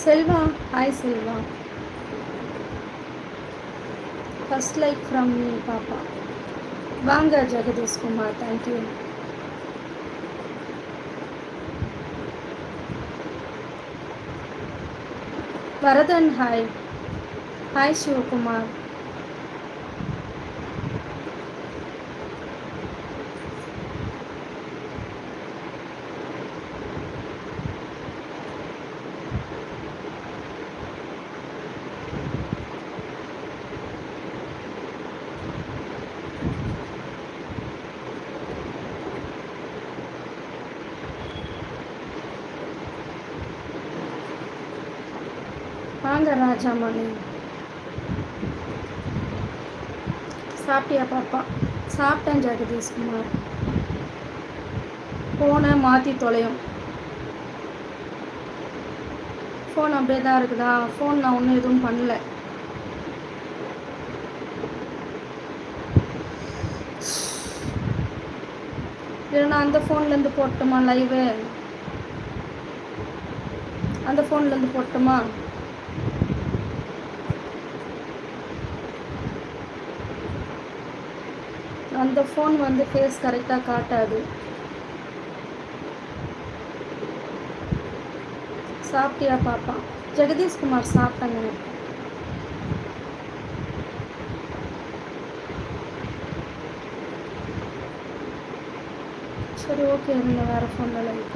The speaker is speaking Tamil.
Selva hi Selva first like from me பாப்பா வாங்க Jagadish Kumar thank you Varadhan hi hi Sivakumar வாங்க ராஜாமணி சாப்பிட்டியா பாப்பா? சாப்பிட்டேன் ஜெகதீஷ்குமார் ஃபோனை மாற்றி தொலையும். ஃபோன் அப்படியே தான் இருக்குதா? ஃபோன் நான் ஒன்றும் எதுவும் பண்ணல. இல்லைன்னா அந்த ஃபோன்லேருந்து போட்டுமா லைவு அந்த ஃபோன்லேருந்து போட்டுமா அந்த ஃபோன் வந்து ஃபேஸ் கரெக்டாக காட்டாது. சாப்பிட்டியா பாப்பா? ஜெகதீஷ்குமார் சாப்பிட்டேங்க. சரி ஓகே நீங்கள் வேறு ஃபோனில் லைக்